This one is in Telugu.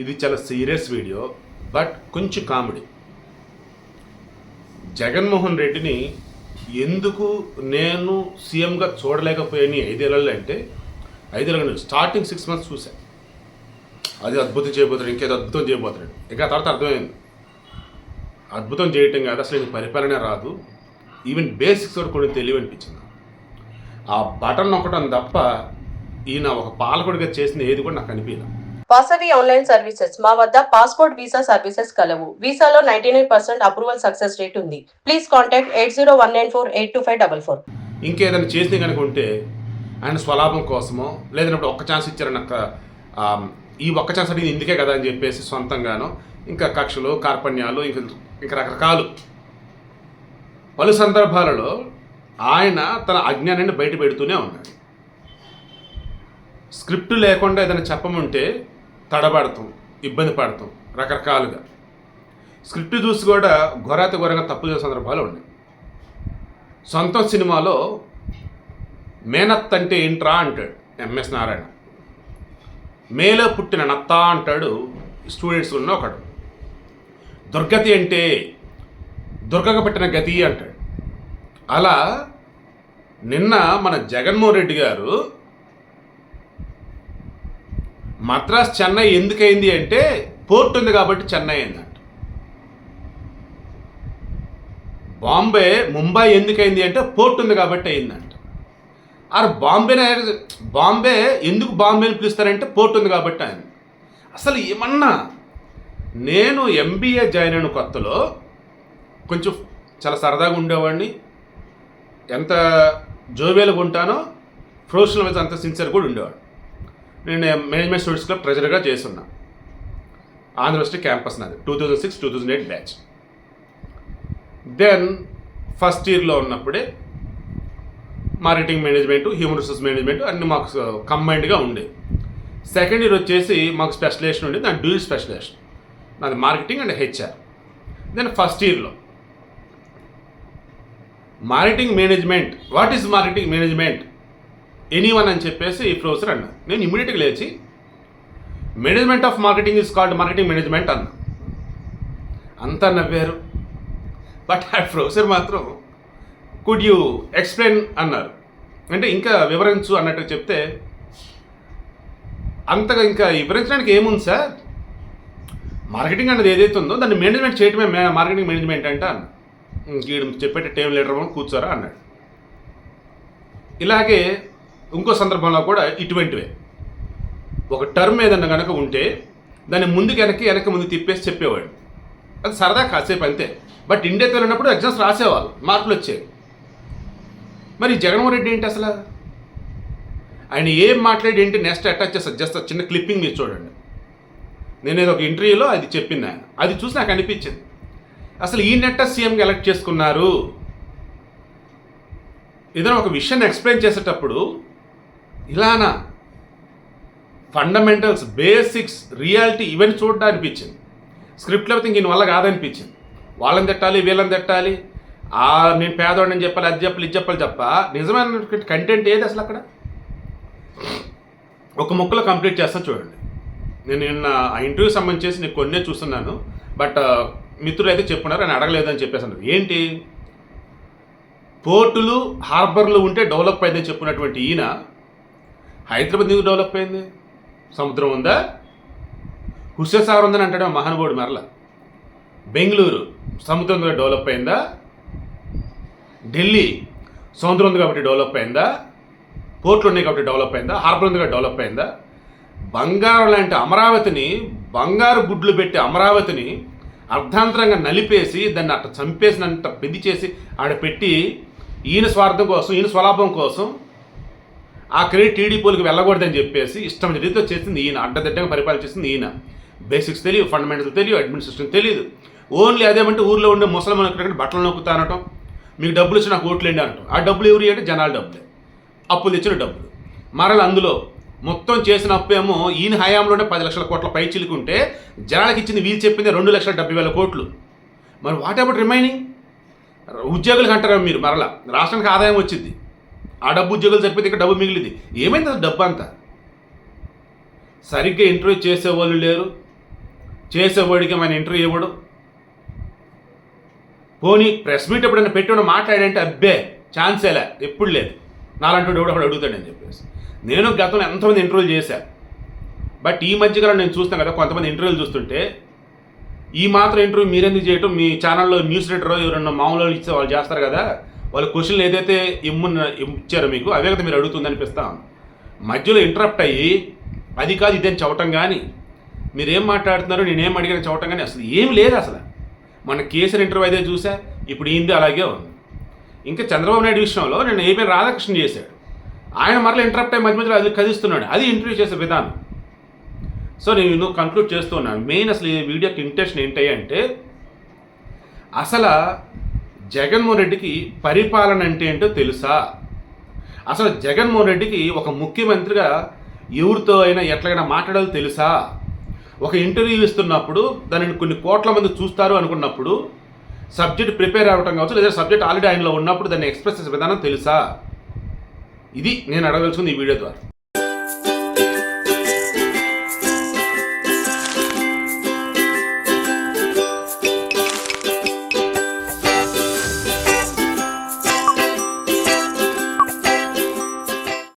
ఇది చాలా సీరియస్ వీడియో బట్ కొంచెం కామెడీ జగన్మోహన్ రెడ్డిని ఎందుకు నేను సీఎంగా చూడలేకపోయాను ఐదేళ్ళలో అంటే ఐదేళ్ళ స్టార్టింగ్ సిక్స్ మంత్స్ చూశాను అది అద్భుతం చేయబోతాడు ఇంకేదో అద్భుతం చేయబోతాడు ఇంకా ఆ తర్వాత అర్థమైంది. అద్భుతం చేయటం కాదు అసలు ఇది పరిపాలన రాదు. ఈవెన్ బేసిక్స్ వరకు కూడా తెలివి అనిపించింది. ఆ బటన్ నొక్కడం తప్ప ఈయన ఒక పాలకుడిగా చేసిన ఏది కూడా నాకు అనిపించలేదు వాసవి ఆన్లైన్ సర్వీసెస్. మా వద్ద పాస్పోర్ట్ వీసా సర్వీసెస్ కలవు. వీసాలో ninety nine percent approval success rate ఉంది. Please contact eight zero one nine four eight two five double four. ఇంకేదైనా చేసింది కనుక ఉంటే ఆయన స్వలాభం కోసమో లేదంటే ఒక్క ఛాన్స్ ఇచ్చారని ఈ ఒక్క ఛాన్స్ అనేది ఇందుకే కదా అని చెప్పేసి సొంతంగానో ఇంకా కక్షలు కార్పణ్యాలు ఇంకా ఇంకా రకరకాలు. పలు సందర్భాలలో ఆయన తన అజ్ఞానాన్ని బయట పెడుతూనే ఉన్నాడు స్క్రిప్ట్ లేకుండా ఏదైనా చెప్పమంటే తడబడతాం ఇబ్బంది పడతాం రకరకాలుగా. స్క్రిప్ట్ చూసి కూడా ఘోరాత ఘోరగా తప్పు చేసే సందర్భాలు ఉన్నాయి. సొంతం సినిమాలో మేనత్ అంటే ఏంట్రా అంటాడు ఎంఎస్ నారాయణ. మేలో పుట్టిన నత్త అంటాడు స్టూడెంట్స్ ఉన్న ఒకడు. దుర్గతి అంటే దుర్గకు పెట్టిన గతి అంటాడు. అలా నిన్న మన జగన్మోహన్ రెడ్డి గారు మద్రాస్ చెన్నై ఎందుకైంది అంటే పోర్ట్ ఉంది కాబట్టి చెన్నై అయిందంట. బాంబే ముంబై ఎందుకైంది అంటే పోర్ట్ ఉంది కాబట్టి అయిందంట. అరే బాంబే బాంబే ఎందుకు బాంబే అని పిలుస్తారంటే పోర్ట్ ఉంది కాబట్టి ఆయన అసలు ఏమన్నా నేను ఎంబీఏ జాయిన్ అయిన కొత్తలో కొంచెం చాలా సరదాగా ఉండేవాడిని. ఎంత జోబేలుగా ఉంటానో ప్రొఫెషనల్ వైజ్ అంత సిన్సియర్ కూడా ఉండేవాడు నేను మేనేజ్మెంట్ స్టూడెంట్స్ క్లబ్ ట్రెజరర్గా చేస్తున్నా. ఆంధ్ర క్యాంపస్ నాది. Two thousand six two thousand eight batch then first ఇయర్లో ఉన్నప్పుడే marketing management human resource management అన్ని మాకు కంబైన్డ్గా ఉండేవి సెకండ్ ఇయర్ వచ్చేసి మాకు స్పెషలైజేషన్ ఉండేది దాని డ్యూల్ స్పెషలైజేషన్ నాది marketing and HR then first ఇయర్లో marketing management what is marketing management anyone అని చెప్పేసి ప్రొఫెసర్ అన్నా నేను ఇమీడియట్గా లేచి management of marketing is called marketing management అన్నా. అంతా నవ్వారు. బట్ ఆ ప్రొఫెసర్ మాత్రం కుడ్ యూ ఎక్స్ప్లెయిన్ అన్నారు. అంటే ఇంకా వివరించు అన్నట్టు చెప్తే అంతగా ఇంకా వివరించడానికి ఏముంది సార్ మార్కెటింగ్ అనేది ఏదైతే ఉందో దాన్ని మేనేజ్మెంట్ చేయటమే మే మార్కెటింగ్ మేనేజ్మెంట్ అంటే అన్న. చెప్పేట టేబుల్ లీడర్ కూర్చోరా అన్నాడు. ఇలాగే ఇంకో సందర్భంలో కూడా ఇటువంటివే. ఒక టర్మ్ ఏదన్నా కనుక ఉంటే దాన్ని ముందుకు వెనక్కి వెనక్కి ముందు తిప్పేసి చెప్పేవాడు. అది సరదా కాసేపు అంతే. బట్ ఇండియాకి వెళ్ళినప్పుడు ఎగ్జామ్స్ రాసేవాళ్ళు మార్కులు వచ్చేవి. మరి జగన్మోహన్ రెడ్డి ఏంటి అసలు? ఆయన ఏం మాట్లాడి ఏంటి నెక్స్ట్ అటాచ్ చేస్తారు జస్ట్ చిన్న క్లిప్పింగ్ మీరు చూడండి. నేను ఏదో ఒక ఇంటర్వ్యూలో అది చెప్పింది ఆయన అది చూసి నాకు అనిపించింది. అసలు ఈ నెట్ట సీఎంకి ఎలక్ట్ చేసుకున్నారు. ఏదైనా ఒక విషయాన్ని ఎక్స్ప్లెయిన్ చేసేటప్పుడు ఇలానా? ఫండమెంటల్స్ బేసిక్స్ రియాలిటీ ఇవన్నీ చూడడం అనిపించింది స్క్రిప్ట్ లేకపోతే ఇంక ఈయన వల్ల కాదనిపించింది. వాళ్ళని తిట్టాలి వీళ్ళని తిట్టాలి. ఆ నేను పేదవాడిని చెప్పాలి అది చెప్పాలి ఇది చెప్పాలి తప్ప నిజమైన కంటెంట్ ఏది అసలు అక్కడ? ఒక ముక్కలో కంప్లీట్ చేస్తా చూడండి. నేను నిన్న ఆ ఇంటర్వ్యూ సంబంధించి నేను కొన్నే చూస్తున్నాను. బట్ uh, మిత్రులు అయితే చెప్పున్నారు అని అడగలేదని చెప్పేసి ఏంటి? పోర్టులు హార్బర్లు ఉంటే డెవలప్ అయిందని చెప్పినటువంటి ఈయన హైదరాబాద్ ఎందుకు డెవలప్ అయింది. సముద్రం ఉందా? హుస్సేన్ సాగర్ ఉందని అంటాడు ఆ మహానుభావుడు మరల. బెంగళూరు సముద్రం ద్వారా డెవలప్ అయిందా? ఢిల్లీ సముద్రం ఉంది కాబట్టి డెవలప్ అయిందా? పోర్ట్లు ఉన్నాయి కాబట్టి డెవలప్ అయిందా? హార్బర్ ఉంది కాబట్టి డెవలప్ అయిందా? బంగారం లాంటి అమరావతిని బంగారు గుడ్లు పెట్టి అమరావతిని అర్ధాంతరంగా నలిపేసి దాన్ని అట్ట చంపేసినంత పెద్ది చేసి ఆడ పెట్టి ఈయన స్వార్థం కోసం ఈయన స్వలాభం కోసం ఆ క్రెడిట్ టీడీపీలకు వెళ్ళకూడదని చెప్పేసి ఇష్టం రీతిలో చేసింది ఈయన. అడ్డదిడ్డంగా పరిపాలన చేసింది ఈయన. బేసిక్స్ తెలియదు ఫండమెంటల్ తెలియదు అడ్మినిస్ట్రేషన్ తెలియదు. ఓన్లీ అదేమంటే ఊర్లో ఉండే ముసలమాన్ ఎక్కడికంటే బట్టలు నొక్కుతా అనటం మీకు డబ్బులు ఇచ్చి నాకు ఓట్లేండి అనటం. ఆ డబ్బులు ఎవరు అంటే జనాల డబ్బులే. అప్పులు తెచ్చిన డబ్బులు. మరల అందులో మొత్తం చేసిన అప్పు ఏమో ఈయన హయాంలోనే పది లక్షల కోట్ల పై చిలుకుంటే జనాలకు ఇచ్చింది వీలు చెప్పింది రెండు లక్షల డెబ్బై వేల కోట్లు. మరి వాట్ అబౌట్ రిమైనింగ్? ఉద్యోగులకు అంటారా మీరు మరలా? రాష్ట్రానికి ఆదాయం వచ్చింది. ఆ డబ్బు ఉద్యోగాలు సరిపోతే ఇక్కడ డబ్బు మిగిలింది. ఏమైంది అసలు డబ్బు అంతా? సరిగ్గా ఇంటర్వ్యూ చేసేవాళ్ళు లేరు. చేసేవాడికి మన ఇంటర్వ్యూ ఇవ్వడు. పోనీ ప్రెస్ మీట్ ఎప్పుడైనా పెట్టి మాట్లాడంటే అబ్బే ఛాన్సేలా ఎప్పుడు లేదు. నాలంటి ఎవడు అప్పుడు అడుగుతాడని చెప్పేసి. నేను గతంలో ఎంతమంది ఇంటర్వ్యూలు చేశాను బట్ ఈ మధ్యకాలం నేను చూస్తాను కదా కొంతమంది ఇంటర్వ్యూలు చూస్తుంటే ఈ మాత్రం ఇంటర్వ్యూ మీరెందుకు చేయటం? మీ ఛానల్లో న్యూస్ రీడర్ ఎవరన్నా మామూలు వాళ్ళు ఇస్తే వాళ్ళు చేస్తారు కదా? వాళ్ళు క్వశ్చన్లు ఏదైతే ఇమ్మున్న ఇచ్చారో మీకు అవే కదా మీరు అడుగుతుంది అనిపిస్తాం మధ్యలో ఇంటరప్ట్ అయ్యి అది కాదు ఇదేం చవటం కానీ మీరేం మాట్లాడుతున్నారో నేనేం అడిగిన చవటం కానీ అసలు ఏం లేదు అసలు. మన కేసీఆర్ ఇంటర్వ్యూ అయితే చూసా ఇప్పుడు ఏంది అలాగే ఉంది. ఇంకా చంద్రబాబు నాయుడు విషయంలో నేను ఏపీ రాధాకృష్ణ చేశాడు. ఆయన మరలా ఇంటరప్ట్ అయ్యి మధ్య మధ్యలో అది కదిస్తున్నాడు. అది ఇంటర్వ్యూ చేసే విధానం. సో నేను కంక్లూడ్ చేస్తున్నాను మెయిన్ అసలు ఈ వీడియోకి ఇంటెన్షన్ ఏంటి అంటే అసలు జగన్మోహన్ రెడ్డికి పరిపాలన అంటే ఏంటో తెలుసా? అసలు జగన్మోహన్ రెడ్డికి ఒక ముఖ్యమంత్రిగా ఎవరితో అయినా ఎట్లాగైనా మాట్లాడాలో తెలుసా? ఒక ఇంటర్వ్యూ ఇస్తున్నప్పుడు దానిని కొన్ని కోట్ల మంది చూస్తారు అనుకున్నప్పుడు సబ్జెక్ట్ ప్రిపేర్ అవ్వటం కావచ్చు లేదా సబ్జెక్ట్ ఆల్రెడీ ఆయనలో ఉన్నప్పుడు దాన్ని ఎక్స్ప్రెస్ చేసే విధానం తెలుసా? ఇది నేను అడగదలుచుకుంది ఈ వీడియో ద్వారా.